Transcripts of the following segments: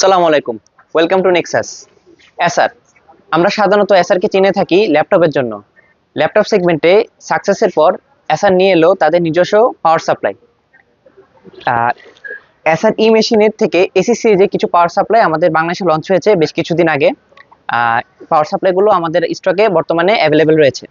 সালাম আলাইকুম। Welcome to Nexus SR আমরা সাধারণত এসআরকে চিনে থাকি ল্যাপটপের জন্য। ল্যাপটপ সেগমেন্টে সাকসেসের পর এসআর নিয়ে এলো তাদের নিজস্ব পাওয়ার সাপ্লাই এসআর ই মেশিনের থেকে এসি সিরিজে কিছু পাওয়ার সাপ্লাই আমাদের বাংলাদেশে লঞ্চ হয়েছে বেশ কিছুদিন আগে। পাওয়ার সাপ্লাইগুলো আমাদের স্টকে বর্তমানে অ্যাভেলেবেল রয়েছে।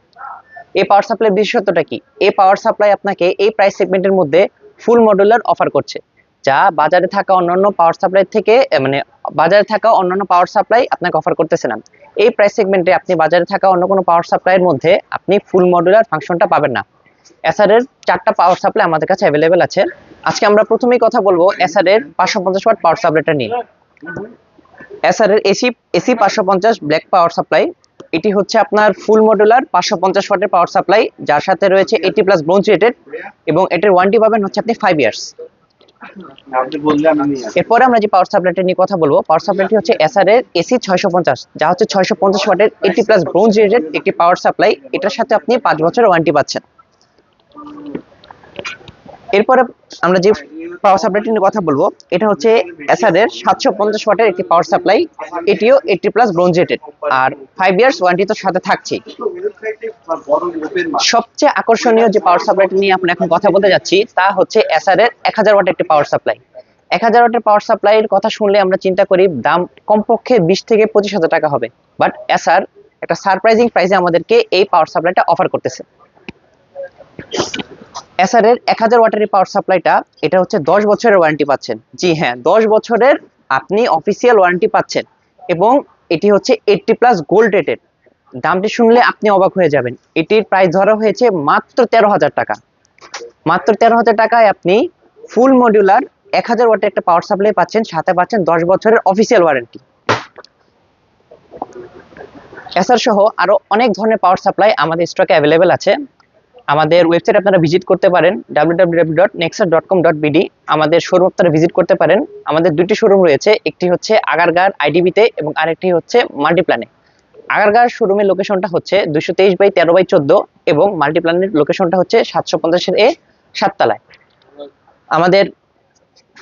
এই পাওয়ার সাপ্লাই বিশেষত্বটা কি? এই পাওয়ার সাপ্লাই আপনাকে এই প্রাইস সেগমেন্টের মধ্যে ফুল মডুলার অফার করছে। যা বাজারে থাকা অন্যান্য পাওয়ার সাপ্লাই থেকে মানে বাজারে থাকা অন্যান্য পাওয়ার সাপ্লাই আপনাকে অফার করতেছে না। এই প্রাইস সেগমেন্টে আপনি বাজারে থাকা অন্য কোনো পাওয়ার সাপ্লাইয়ের মধ্যে আপনি ফুল মডুলার ফাংশনটা পাবেন না। এসআর এর চারটা পাওয়ার সাপ্লাই আমাদের কাছে অ্যাভেলেবেল আছে। আজকে আমরা প্রথমেই কথা বলব এসআর এর পাঁচশো পঞ্চাশ ওয়াট পাওয়ার সাপ্লাইটা নিয়ে। এসআর এর এসি এসি পাঁচশো পঞ্চাশ ব্ল্যাক পাওয়ার সাপ্লাই এটি হচ্ছে আপনার ফুল মডুলার পাঁচশো পঞ্চাশ ওয়াটের পাওয়ার সাপ্লাই যার সাথে রয়েছে এইটি প্লাস ব্রোঞ্জ রেটেড এবং এটার ওয়ারেন্টি পাবেন হচ্ছে আপনি ফাইভ ইয়ার্স এরপরে আমরা যে পাওয়ার সাপ্লাইটা নিয়ে কথা বলব পাওয়ার সাপ্লাইটি হচ্ছে এসআর এর এসি ছয়শো পঞ্চাশ, যা হচ্ছে ছয়শো পঞ্চাশ ওয়াটের এইটি প্লাস ব্রোঞ্জ রেটেড একটি পাওয়ার সাপ্লাই এটার সাথে আপনি পাঁচ বছরের ওয়ারেন্টি পাচ্ছেন। এরপরে আমরা যে পাওয়ার সাপ্লাইটি নিয়ে কথা বলব, এটা হচ্ছে এসআর এর সাতশো পঞ্চাশ ওয়াটের একটি পাওয়ার সাপ্লাই এটিও এইটি প্লাস ব্রোঞ্জ রেটেড আর ফাইভ ইয়ার্স ওয়ারেন্টি তো সাথে থাকছেই। সবচেয়ে আকর্ষণীয় যে পাওয়ার সাপ্লাইটি নিয়ে আমরা এখন কথা বলতে যাচ্ছি, তা হচ্ছে এসআর এর এক হাজার ওয়াটের একটি পাওয়ার সাপ্লাই এক হাজার ওয়াটের পাওয়ার সাপ্লাইয়ের কথা শুনলে আমরা চিন্তা করি দাম কমপক্ষে বিশ থেকে পঁচিশ হাজার টাকা হবে। বাট এসআর একটা সারপ্রাইজিং প্রাইসে আমাদেরকে এই পাওয়ার সাপ্লাইটা অফার করতেছে। এসআর এর এক হাজার ওয়াটের পাওয়ার সাপ্লাইটা এটা হচ্ছে দশ বছরের ওয়ারেন্টি পাচ্ছেন। জি হ্যাঁ দশ বছরের আপনি অফিসিয়াল ওয়ারেন্টি পাচ্ছেন। এবং এটি হচ্ছে এইটটি প্লাস গোল্ড রেটেড দামটি শুনলে আপনি অবাক হয়ে যাবেন। এটির প্রাইস ধরা হয়েছে মাত্র তেরো হাজার টাকা। মাত্র তেরো হাজার টাকায় আপনি ফুল মডিউলার এক হাজার ওয়াটের একটা পাওয়ার সাপ্লাই পাচ্ছেন, সাথে পাচ্ছেন দশ বছরের অফিসিয়াল ওয়ারেন্টি এসআর সহ আরও অনেক ধরনের পাওয়ার সাপ্লাই আমাদের স্টকে অ্যাভেলেবেল আছে। আমাদের ওয়েবসাইট আপনারা ভিজিট করতে পারেন www.nexus.com.bd আমাদের শোরুম আপনারা ভিজিট করতে পারেন। আমাদের দুটি শোরুম রয়েছে, একটি হচ্ছে আগারগার আইডিবিতে এবং আরেকটি হচ্ছে মাল্টিপ্ল্যানে আগারগার শোরুমের লোকেশনটা হচ্ছে দুশো তেইশ বাই তেরো বাই চোদ্দ এবং মাল্টিপ্ল্যানের লোকেশনটা হচ্ছে সাতশো পঞ্চাশের এ সাততলায়। আমাদের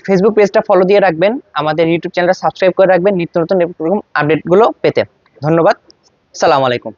ফেসবুক পেজটা ফলো দিয়ে রাখবেন, আমাদের ইউটিউব চ্যানেলটা সাবস্ক্রাইব করে রাখবেন, নিত্য নতুন এরকম আপডেটগুলো পেতে। ধন্যবাদ, সালাম আলাইকুম।